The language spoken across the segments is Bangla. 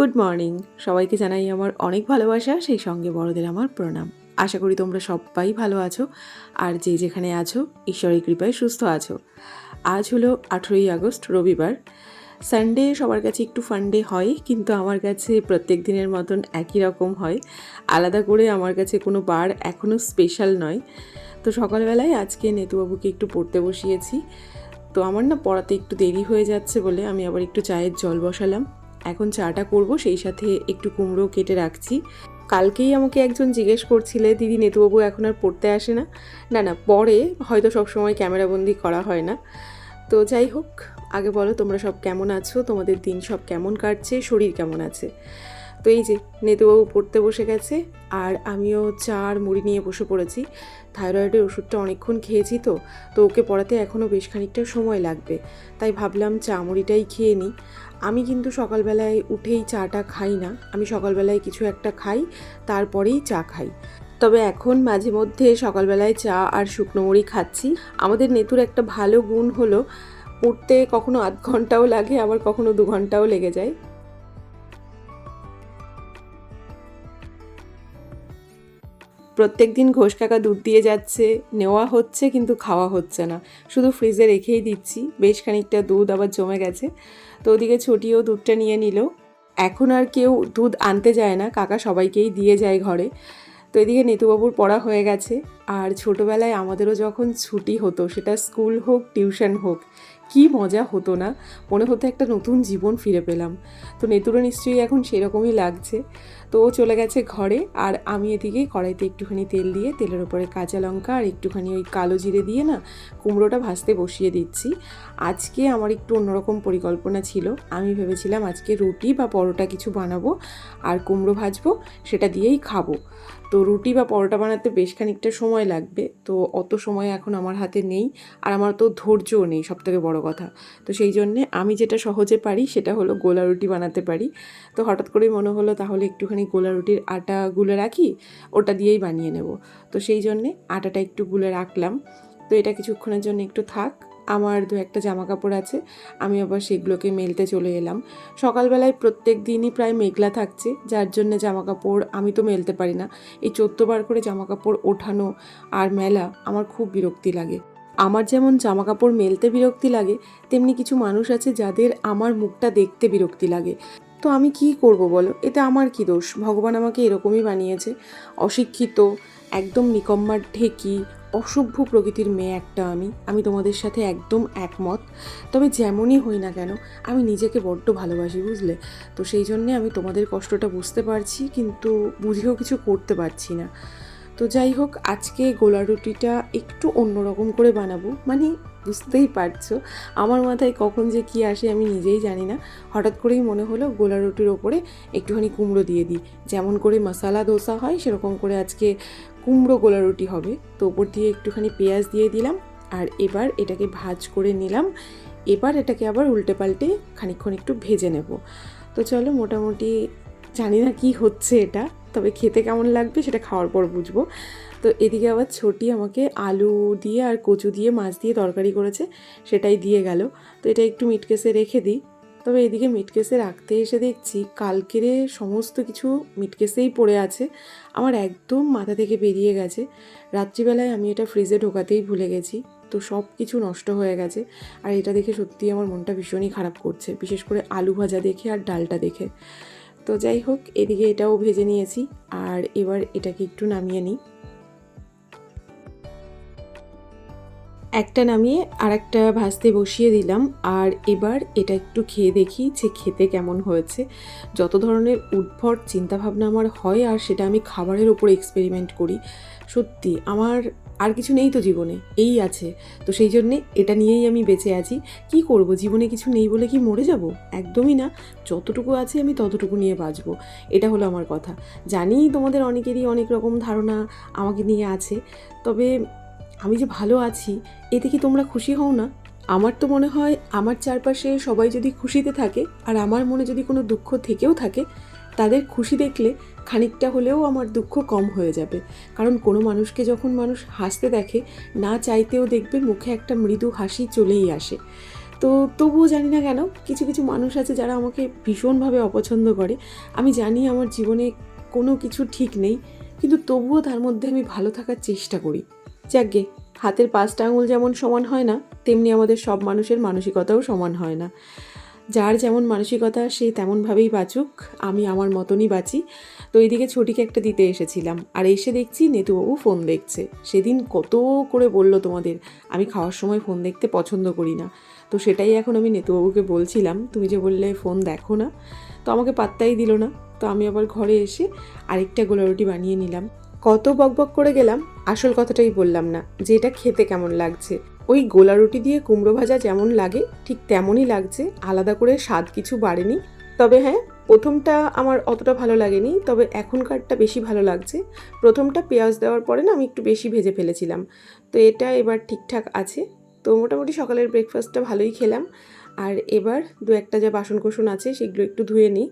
গুড মর্নিং সবাইকে জানাই আমার অনেক ভালোবাসা, সেই সঙ্গে বড়দের আমার প্রণাম। আশা করি তোমরা সবাই ভালো আছো আর যে যেখানে আছো, ঈশ্বরের কৃপায় সুস্থ আছো। আজ হলো আঠেরোই আগস্ট, রবিবার। সানডে সবার কাছে একটু ফান্ডে হয়, কিন্তু আমার কাছে প্রত্যেক দিনের মতন একই রকম হয়। আলাদা করে আমার কাছে কোনো বার এখনও স্পেশাল নয়। তো সকালবেলায় আজকে নেতুবাবুকে একটু পড়তে বসিয়েছি। তো আমার না পড়াতে একটু দেরি হয়ে যাচ্ছে বলে আমি আবার একটু চায়ের জল বসালাম। এখন চাটা করব, সেই সাথে একটু কুমড়ো কেটে রাখছি। কালকেই আমাকে একজন জিজ্ঞেস করছিলে, দিদি, নেতুবাবু এখন আর পড়তে আসে না? না না পরে হয়তো সবসময় ক্যামেরাবন্দি করা হয় না। তো যাই হোক, আগে বলো তোমরা সব কেমন আছো? তোমাদের দিন সব কেমন কাটছে? শরীর কেমন আছে? তো এই যে নেতুবাবু পড়তে বসে গেছে আর আমিও চা আর মুড়ি নিয়ে বসে পড়েছি। থাইরয়েডের ওষুধটা অনেকক্ষণ খেয়েছি তো তো ওকে পড়াতে এখনও বেশ খানিকটা সময় লাগবে। তাই ভাবলাম চা মুড়িটাই খেয়ে নিই। আমি কিন্তু সকালবেলায় উঠেই চাটা খাই না। আমি সকালবেলায় কিছু একটা খাই, তারপরেই চা খাই। তবে এখন মাঝে মধ্যে সকালবেলায় চা আর শুকনো মুড়ি খাচ্ছি। আমাদের নেতুর একটা ভালো গুণ হলো, পড়তে কখনো আধ ঘন্টাও লাগে, আবার কখনো দু ঘন্টাও লেগে যায়। প্রত্যেক দিন ঘোষ কাকা দুধ দিয়ে যাচ্ছে, নেওয়া হচ্ছে কিন্তু খাওয়া হচ্ছে না। শুধু ফ্রিজে রেখেই দিচ্ছি, বেশ খানিকটা দুধ আবার জমে গেছে। তো ওদিকে ছুটিও দুধটা নিয়ে নিল। এখন আর কেউ দুধ আনতে যায় না, কাকা সবাইকেই দিয়ে যায় ঘরে। তো এদিকে নেতুবাবুর পড়া হয়ে গেছে। আর ছোটোবেলায় আমাদেরও যখন ছুটি হতো, সেটা স্কুল হোক, টিউশন হোক কি মজা হতো না? মনে হতো একটা নতুন জীবন ফিরে পেলাম। তো নেতুরও নিশ্চয়ই এখন সেরকমই লাগছে। তো ও চলে গেছে ঘরে, আর আমি এদিকে কড়াইতে একটুখানি তেল দিয়ে, তেলের উপরে কাঁচা লঙ্কা আর একটুখানি ওই কালো জিরে দিয়ে না, কুমড়োটা ভাজতে বসিয়ে দিচ্ছি। আজকে আমার একটু অন্যরকম পরিকল্পনা ছিল। আমি ভেবেছিলাম আজকে রুটি বা পরোটা কিছু বানাবো, আর কুমড়ো ভাজবো, সেটা দিয়েই খাব। তো রুটি বা পরোটা বানাতে বেশ খানিকটা সময় লাগবে। তো অত সময় এখন আমার হাতে নেই। আর আমার তো ধৈর্যও নেই সব থেকে বড় কথা। তো সেই জন্যে আমি যেটা সহজে পারি সেটা হলো গোলা রুটি বানাতে পারি। তো হঠাৎ করেই মনে হলো তাহলে একটুখানি গোলা রুটির আটা গুলে রাখি, ওটা দিয়েই বানিয়ে নেব। তো সেই জন্যে আটাটা একটু গুলে রাখলাম। তো এটা কিছুক্ষণের জন্য একটু থাক। আমার দু একটা জামা কাপড় আছে, আমি আবার সেগুলোকে মেলতে চলে এলাম। সকালবেলায় প্রত্যেক দিনই প্রায় মেঘলা থাকছে, যার জন্য জামা কাপড় আমি তো মেলতে পারি না। এই চোদ্দবার করে জামা কাপড় ওঠানো আর মেলা আমার খুব বিরক্তি লাগে। আমার যেমন জামা কাপড় মেলতে বিরক্তি লাগে, তেমনি কিছু মানুষ আছে যাদের আমার মুখটা দেখতে বিরক্তি লাগে। তো আমি কি করব বলো? এতে আমার কি দোষ? ভগবান আমাকে এরকমই বানিয়েছে। অশিক্ষিত, একদম নিকম্মার, ঢেকি অসভ্য প্রকৃতির মেয়ে একটা আমি। আমি তোমাদের সাথে একদম একমত। তবে যেমনই হই না কেন, আমি নিজেকে বড্ড ভালোবাসি, বুঝলে? তো সেই জন্যে আমি তোমাদের কষ্টটা বুঝতে পারছি, কিন্তু বুঝেও কিছু করতে পারছি না। তো যাই হোক, আজকে গোলা রুটিটা একটু অন্যরকম করে বানাবো। মানে বুঝতেই পারছ, আমার মাথায় কখন যে কী আসে আমি নিজেই জানি না। হঠাৎ করেই মনে হলো গোলা রুটির ওপরে একটুখানি কুমড়ো দিয়ে দিই। যেমন করে মশালা দোসা হয়, সেরকম করে আজকে কুমড়ো গোলা রুটি হবে। তো ওপর দিয়ে একটুখানি পেঁয়াজ দিয়ে দিলাম আর এবার এটাকে ভাজ করে নিলাম। এবার এটাকে আবার উল্টে পাল্টে খানিকক্ষণ একটু ভেজে নেব। তো চলো মোটামুটি জানি না কি হচ্ছে এটা, তবে খেতে কেমন লাগবে সেটা খাওয়ার পর বুঝব। তো এদিকে আবার ছোটি আমাকে আলু দিয়ে আর কচু দিয়ে মাছ দিয়ে তরকারি করেছে, সেটাই দিয়ে গেল। তো এটা একটু মিটকেসে রেখে দিই। তবে এদিকে মিটকেসে রাখতে এসে দেখছি কালকেরে সমস্ত কিছু মিটকেসেই পড়ে আছে। আমার একদম মাথা থেকে বেরিয়ে গেছে। রাত্রিবেলায় আমি এটা ফ্রিজে ঢোকাতেই ভুলে গেছি। তো সব কিছু নষ্ট হয়ে গেছে। আর এটা দেখে সত্যি আমার মনটা ভীষণই খারাপ করছে, বিশেষ করে আলু ভাজা দেখে আর ডালটা দেখে। তো যাই হোক, এদিকে এটাও ভেজে নিয়েছি। আর এবার এটাকে একটু নামিয়ে নিই। একটা নামিয়ে আর একটা ভাজতে বসিয়ে দিলাম। আর এবার এটা একটু খেয়ে দেখি যে খেতে কেমন হয়েছে। যত ধরনের উদ্ভট চিন্তাভাবনা আমার হয় আর সেটা আমি খাবারের ওপর এক্সপেরিমেন্ট করি। সত্যি, আমার আর কিছু নেই তো জীবনে, এই আছে। তো সেই জন্যে এটা নিয়েই আমি বেঁচে আছি। কি করব, জীবনে কিছু নেই বলে কি মরে যাব? একদমই না। যতটুকু আছে আমি ততটুকু নিয়ে বাঁচবো। এটা হলো আমার কথা। জানি তোমাদের অনেকেরই অনেক রকম ধারণা আমাকে নিয়ে আছে। তবে আমি যে ভালো আছি, এতে কি তোমরা খুশি হও না? আমার তো মনে হয় আমার চারপাশে সবাই যদি খুশিতে থাকে আর আমার মনে যদি কোনো দুঃখ থেকেও থাকে, তাদের খুশি দেখলে খানিকটা হলেও আমার দুঃখ কম হয়ে যাবে। কারণ কোনো মানুষকে যখন মানুষ হাসতে দেখে, না চাইতেও দেখবে মুখে একটা মৃদু হাসি চলেই আসে। তো তবুও জানি না কেন, কিছু কিছু মানুষ আছে যারা আমাকে ভীষণভাবে অপছন্দ করে। আমি জানি আমার জীবনে কোনো কিছু ঠিক নেই, কিন্তু তবুও তার মধ্যে আমি ভালো থাকার চেষ্টা করি। যাকগে, হাতের পাঁচটা আঙুল যেমন সমান হয় না, তেমনি আমাদের সব মানুষের মানসিকতাও সমান হয় না। যার যেমন মানসিকতা, সে তেমনভাবেই বাঁচুক, আমি আমার মতনই বাঁচি। তো এইদিকে ছুটিকে একটা দিতে এসেছিলাম, আর এসে দেখছি নেতুবাবু ফোন দেখছে। সেদিন কত করে বলল তোমাদের, আমি খাওয়ার সময় ফোন দেখতে পছন্দ করি না। তো সেটাই এখন আমি নেতুবাবুকে বলছিলাম, তুমি যে বললে ফোন দেখো না, তো আমাকে পাত্তাই দিল না। তো আমি আবার ঘরে এসে আরেকটা গোলা রুটি বানিয়ে নিলাম। কত বকবক করে গেলাম, আসল কথাটাই বললাম না, যে এটা খেতে কেমন লাগছে। ওই গোলা রুটি দিয়ে কুমড়ো ভাজা যেমন লাগে, ঠিক তেমনই লাগছে, আলাদা করে স্বাদ কিছু বাড়েনি। তবে হ্যাঁ প্রথমটা আমার অতটা ভালো লাগেনি, তবে এখনকারটা বেশি ভালো লাগছে। প্রথমটা পেঁয়াজ দেওয়ার পরে না আমি একটু বেশি ভেজে ফেলেছিলাম। তো এটা এবার ঠিকঠাক আছে। তো মোটামুটি সকালের ব্রেকফাস্টটা ভালোই খেলাম। আর এবার দু একটা যা বাসন কোসন আছে, সেগুলো একটু ধুয়ে নিই।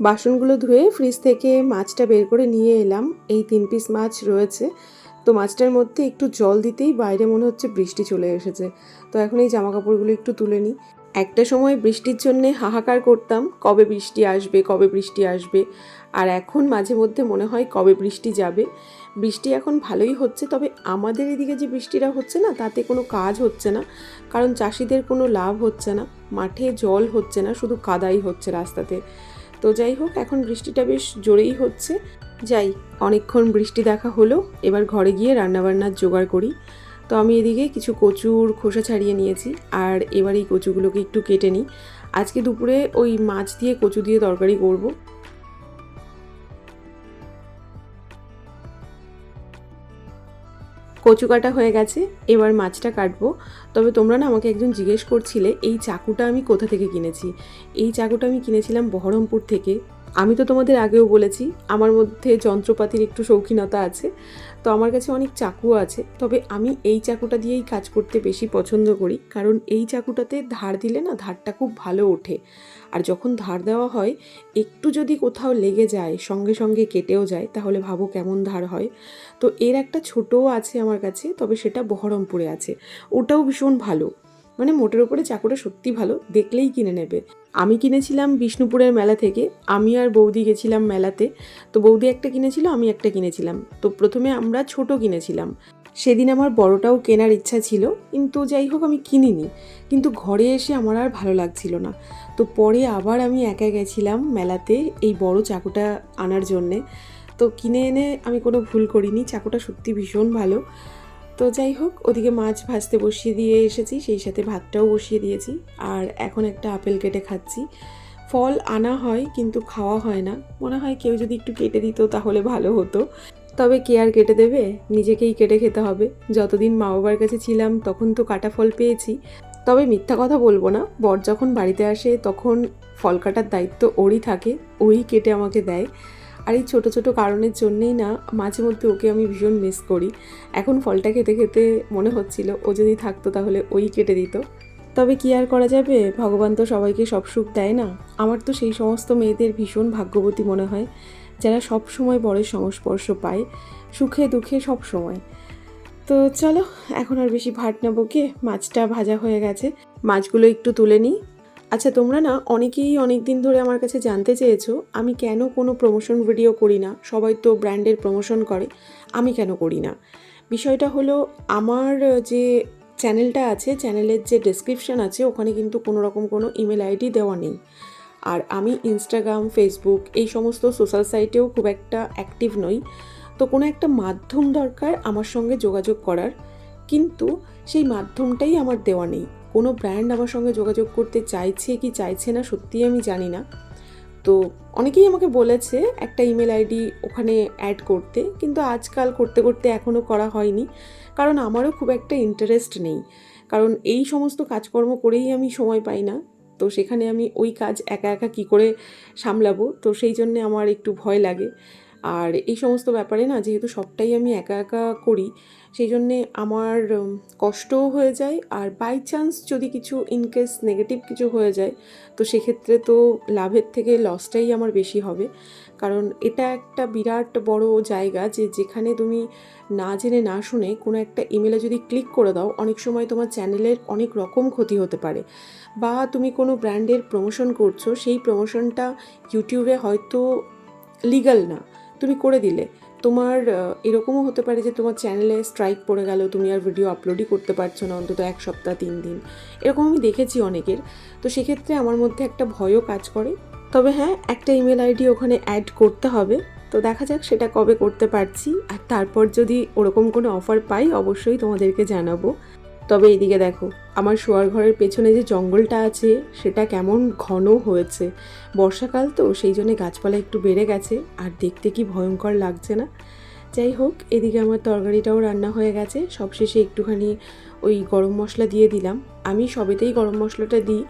বাসনগুলো ধুয়ে ফ্রিজ থেকে মাছটা বের করে নিয়ে এলাম। এই তিন পিস মাছ রয়েছে। তো মাছটার মধ্যে একটু জল দিতেই বাইরে মনে হচ্ছে বৃষ্টি চলে এসেছে। তো এখন এই জামা কাপড়গুলো একটু তুলে নিই। একটা সময় বৃষ্টির জন্যে হাহাকার করতাম, কবে বৃষ্টি আসবে, কবে বৃষ্টি আসবে। আর এখন মাঝে মধ্যে মনে হয় কবে বৃষ্টি যাবে। বৃষ্টি এখন ভালোই হচ্ছে, তবে আমাদের এদিকে যে বৃষ্টিটা হচ্ছে না, তাতে কোনো কাজ হচ্ছে না। কারণ চাষিদের কোনো লাভ হচ্ছে না। মাঠে জল হচ্ছে না, শুধু কাদাই হচ্ছে রাস্তাতে। তো যাই হোক, এখন বৃষ্টিটা বেশ জোরেই হচ্ছে। যাই, অনেকক্ষণ বৃষ্টি দেখা হলো, এবার ঘরে গিয়ে রান্নাবান্নার জোগাড় করি। তো আমি এদিকে কিছু কচুর খোসা ছাড়িয়ে নিয়েছি, আর এবার এই কচুগুলোকে একটু কেটে নিই। আজকে দুপুরে ওই মাছ দিয়ে কচু দিয়ে তরকারি করব। কচু কাটা হয়ে গেছে, এবার মাছটা কাটবো। তবে তোমরা না আমাকে একজন জিজ্ঞেস করছিলে, এই চাকুটা আমি কোথা থেকে কিনেছি? এই চাকুটা আমি কিনেছিলাম বহরমপুর থেকে। আমি তো তোমাদের আগেও বলেছি, আমার মধ্যে যন্ত্রপাতির একটু শৌখিনতা আছে। তো আমার কাছে অনেক চাকু আছে। তবে আমি এই চাকুটা দিয়েই কাজ করতে বেশি পছন্দ করি, কারণ এই চাকুটাতে ধার দিলে না ধারটা খুব ভালো ওঠে। আর যখন ধার দেওয়া হয়, একটু যদি কোথাও লেগে যায়, সঙ্গে সঙ্গে কেটেও যায়, তাহলে ভাবো কেমন ধার হয়। তো এর একটা ছোটও আছে আমার কাছে, তবে সেটা বহরমপুরে আছে। ওটাও ভীষণ ভালো। মানে মোটের ওপরে চাকুটা সত্যি ভালো, দেখলেই কিনে নেবে। আমি কিনেছিলাম বিষ্ণুপুরের মেলা থেকে, আমি আর বৌদি গেছিলাম মেলাতে। তো বৌদি একটা কিনেছিল, আমি একটা কিনেছিলাম। তো প্রথমে আমরা ছোট কিনেছিলাম। সেদিন আমার বড়টাও কেনার ইচ্ছা ছিল, কিন্তু যাই হোক আমি কিনিনি। কিন্তু ঘরে এসে আমার আর ভালো লাগছিল না। তো পরে আবার আমি একা গেছিলাম মেলাতে এই বড় চাকুটা আনার জন্যে। তো কিনে এনে আমি কোনো ভুল করিনি, চাকুটা সত্যি ভীষণ ভালো। তো যাই হোক, ওদিকে মাছ ভাজতে বসিয়ে দিয়ে এসেছি, সেই সাথে ভাতটাও বসিয়ে দিয়েছি। আর এখন একটা আপেল কেটে খাচ্ছি। ফল আনা হয়, কিন্তু খাওয়া হয় না। মনে হয় কেউ যদি একটু কেটে দিত তাহলে ভালো হতো। তবে কে আর কেটে দেবে? নিজেকেই কেটে খেতে হবে। যতদিন মা বাবার কাছে ছিলাম, তখন তো কাটা ফল পেয়েছি। তবে মিথ্যা কথা বলব না। বর যখন বাড়িতে আসে, তখন ফল কাটার দায়িত্ব ওরই থাকে। ওই কেটে আমাকে দেয়। আর এই ছোটো ছোটো কারণের জন্যেই না মাঝে মধ্যে ওকে আমি ভীষণ মিস করি। এখন ফলটা খেতে খেতে মনে হচ্ছিল ও যদি থাকতো তাহলে ওই কেটে দিত। তবে কি আর করা যাবে? ভগবান তো সবাইকে সব সুখ দেয় না। আমার তো সেই সমস্ত মেয়েদের ভীষণ ভাগ্যবতী মনে হয়, যারা সব সময় বরের সংস্পর্শ পায়, সুখে দুঃখে সব সময়। তো চলো, এখন আর বেশি ভাট নেব কে? মাছটা ভাজা হয়ে গেছে। মাছগুলো একটু তুলে নিই। আচ্ছা তোমরা না অনেকেই অনেক দিন ধরে আমার কাছে জানতে চেয়েছো, আমি কেন কোনো প্রমোশন ভিডিও করি না? সবাই তো ব্র্যান্ডের প্রমোশন করে, আমি কেন করি না? বিষয়টা হলো আমার যে চ্যানেলটা আছে চ্যানেলের যে ডেসক্রিপশন আছে, ওখানে কিন্তু কোনো রকম কোনো ইমেল আইডি দেওয়া নেই। আর আমি ইনস্টাগ্রাম ফেসবুক এই সমস্ত সোশ্যাল সাইটেও খুব একটা অ্যাক্টিভ নই। তো কোনো একটা মাধ্যম দরকার আমার সঙ্গে যোগাযোগ করার, কিন্তু সেই মাধ্যমটাই আমার দেওয়া নেই। কোনো ব্র্যান্ড আমার সঙ্গে যোগাযোগ করতে চাইছে কি চাইছে না সত্যিই আমি জানি না। তো অনেকেই আমাকে বলেছে একটা ইমেল আইডি ওখানে অ্যাড করতে, কিন্তু আজকাল করতে করতে এখনও করা হয়নি, কারণ আমারও খুব একটা ইন্টারেস্ট নেই। কারণ এই সমস্ত কাজকর্ম করেই আমি সময় পাই না, তো সেখানে আমি ওই কাজ একা একা কি করে সামলাবো? তো সেই জন্যে আমার একটু ভয় লাগে। আর এই সমস্ত ব্যাপারে না, যেহেতু সবটাই আমি একা একা করি সেই জন্যে আমার কষ্টও হয়ে যায়। আর বাই চান্স যদি কিছু ইনকেস নেগেটিভ কিছু হয়ে যায়, তো সেক্ষেত্রে তো লাভের থেকে লসটাই আমার বেশি হবে। কারণ এটা একটা বিরাট বড় জায়গা যে যেখানে তুমি না জেনে না শুনে কোনো একটা ইমেলে যদি ক্লিক করে দাও, অনেক সময় তোমার চ্যানেলের অনেক রকম ক্ষতি হতে পারে। বা তুমি কোনো ব্র্যান্ডের প্রমোশন করছ, সেই প্রমোশনটা ইউটিউবে হয়তো লিগাল না। তুমি করে দিলে। তোমার এরকমও হতে পারে যে তোমার চ্যানেলে স্ট্রাইক পড়ে গেল, তুমি আর ভিডিও আপলোডই করতে পারছ না, অন্তত এক সপ্তাহ, তিন দিন। এরকম আমি দেখেছি অনেকের। তো সেক্ষেত্রে আমার মধ্যে একটা ভয়ও কাজ করে। তবে হ্যাঁ একটা ইমেল আইডি ওখানে অ্যাড করতে হবে। তো দেখা যাক সেটা কবে করতে পারছি। আর তারপর যদি ওরকম কোনো অফার পাই, অবশ্যই তোমাদেরকে জানাব। তবে এইদিকে দেখো, আমার শোয়ার ঘরের পেছনে যে জঙ্গলটা আছে, সেটা কেমন ঘন হয়েছে। বর্ষাকাল তো, সেই জন্য গাছপালা একটু বেড়ে গেছে, আর দেখতে কি ভয়ঙ্কর লাগছে না? যাই হোক, এদিকে আমার তরকারিটাও রান্না হয়ে গেছে। সবশেষে একটুখানি ওই গরম মশলা দিয়ে দিলাম। আমি সবেতেই গরম মশলাটা দিই,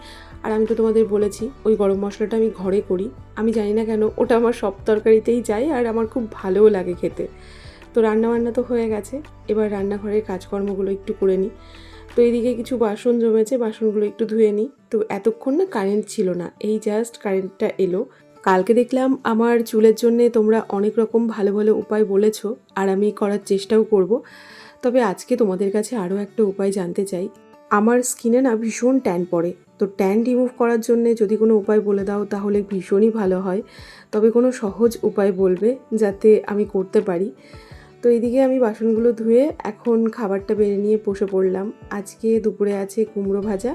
আর আমি তো তোমাদের বলেছি, ওই গরম মশলাটা আমি ঘরে করি। আমি জানি না কেন, ওটা আমার সব তরকারিতেই যায়, আর আমার খুব ভালোও লাগে খেতে। তো রান্না বান্না তো হয়ে গেছে, এবার রান্নাঘরের কাজকর্মগুলো একটু করে নিই। তো এইদিকে কিছু বাসন জমেছে, বাসনগুলো একটু ধুয়ে নিই। তো এতক্ষণ না কারেন্ট ছিল না, এই জাস্ট কারেন্টটা এলো। কালকে দেখলাম আমার চুলের জন্যে তোমরা অনেক রকম ভালো ভালো উপায় বলেছ, আর আমি করার চেষ্টাও করব। তবে আজকে তোমাদের কাছে আরও একটা উপায় জানতে চাই। আমার স্কিনে না ভীষণ ট্যান পড়ে। তো ট্যান রিমুভ করার জন্য যদি কোনো উপায় বলে দাও, তাহলে ভীষণই ভালো হয়। তবে কোনো সহজ উপায় বলবে যাতে আমি করতে পারি। তো এইদিকে আমি বাসনগুলো ধুয়ে এখন খাবারটা বেড়ে নিয়ে বসে পড়লাম। আজকে দুপুরে আছে কুমড়ো ভাজা,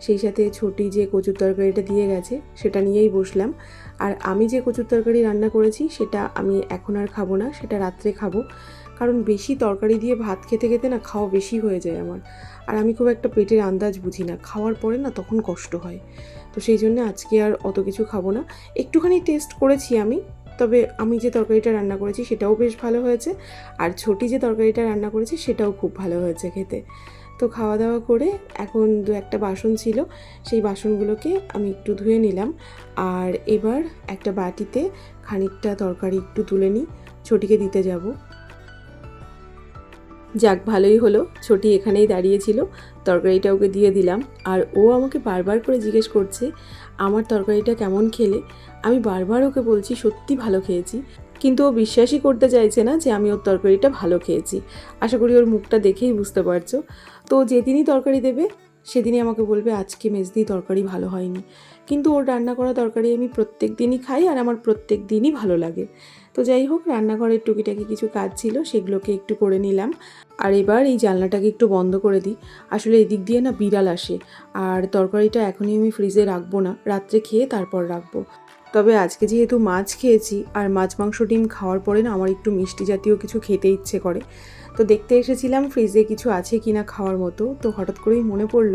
সেই সাথে ছোটি যে কচুর তরকারিটা দিয়ে গেছে সেটা নিয়েই বসলাম। আর আমি যে কচুর তরকারি রান্না করেছি সেটা আমি এখন আর খাব না, সেটা রাত্রে খাব। কারণ বেশি তরকারি দিয়ে ভাত খেতে খেতে না খাওয়া বেশি হয়ে যায় আমার। আর আমি খুব একটা পেটের আন্দাজ বুঝি না, খাওয়ার পরে না তখন কষ্ট হয়। তো সেই জন্য আজকে আর অত কিছু খাব না। একটুখানি টেস্ট করেছি আমি তবে আমি যে তরকারিটা রান্না করেছি সেটাও বেশ ভালো হয়েছে। আর ছোটি যে তরকারিটা রান্না করেছি সেটাও খুব ভালো হয়েছে খেতে। তো খাওয়া দাওয়া করে এখন দু একটা বাসন ছিল, সেই বাসনগুলোকে আমি একটু ধুয়ে নিলাম। আর এবার একটা বাটিতে খানিকটা তরকারি একটু তুলে নিই, ছোটিকে দিতে যাব। যাক, ভালোই হলো, ছোটি এখানেই দাঁড়িয়েছিল, তরকারিটা ওকে দিয়ে দিলাম। আর ও আমাকে বারবার করে জিজ্ঞেস করছে, আমার তরকারিটা কেমন খেলে? আমি বারবার ওকে বলছি, সত্যি ভালো খেয়েছি। কিন্তু ও বিশ্বাসই করতে চাইছে না যে আমি ওর তরকারিটা ভালো খেয়েছি। আশা করি ওর মুখটা দেখেই বুঝতে পারছ। তো যেদিনই তরকারি দেবে, সেদিনই আমাকে বলবে, আজকে মেজদি তরকারি ভালো হয়নি। কিন্তু ওর রান্না করা তরকারি আমি প্রত্যেক দিনই খাই আর আমার প্রত্যেক দিনই ভালো লাগে। তো যাই হোক, রান্নাঘরের টুকিটাকি কিছু কাজ ছিল, সেগুলোকে একটু করে নিলাম। আর এবার এই জানলাটাকে একটু বন্ধ করে দিই। আসলে এদিক দিয়ে না বিড়াল আসে। আর তরকারিটা এখনই আমি ফ্রিজে রাখব না। রাত্রে খেয়ে তারপর রাখব। তবে আজকে যেহেতু মাছ খেয়েছি আর মাছ মাংস ডিম খাওয়ার পরে না আমার একটু মিষ্টি জাতীয় কিছু খেতে ইচ্ছে করে তো দেখতে এসেছিলাম ফ্রিজে কিছু আছে কি না খাওয়ার মতো। তো হঠাৎ করেই মনে পড়ল,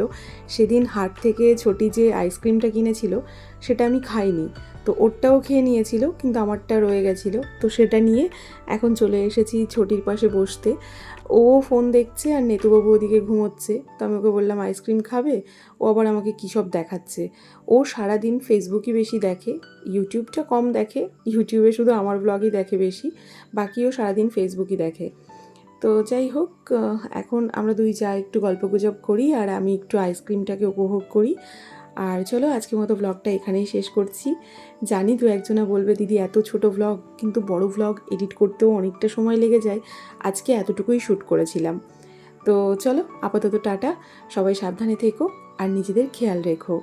সেদিন হাট থেকে ছোটি যে আইসক্রিমটা কিনেছিল, সেটা আমি খাইনি। তো ওরটাও খেয়ে নিয়েছিল, কিন্তু আমারটা রয়ে গেছিল। তো সেটা নিয়ে এখন চলে এসেছি ছোটির পাশে বসতে। ও ফোন দেখছে আর নেতুবাবু ওদিকে ঘুমোচ্ছে। তো আমি ওকে বললাম আইসক্রিম খাবে? ও আবার আমাকে কী সব দেখাচ্ছে। ও সারাদিন ফেসবুকই বেশি দেখে ইউটিউবটা কম দেখে ইউটিউবে শুধু আমার ব্লগই দেখে বেশি, বাকিও সারাদিন ফেসবুকই দেখে। তো যাই হোক এখন আমরা দুই যা একটু গল্পগুজব করি আর আমি একটু আইসক্রিমটাকে উপভোগ করি। আর চলো আজকের মতো ব্লগটা এখানেই শেষ করছি। জানি দু একজনা বলবে, দিদি, এত ছোট ব্লগ কিন্তু বড় ব্লগ এডিট করতেও অনেকটা সময় লেগে যায়। আজকে এতটুকুই শ্যুট করেছিলাম। তো চলো, আপাতত টাটা। সবাই সাবধানে থেকো আর নিজেদের খেয়াল রেখো।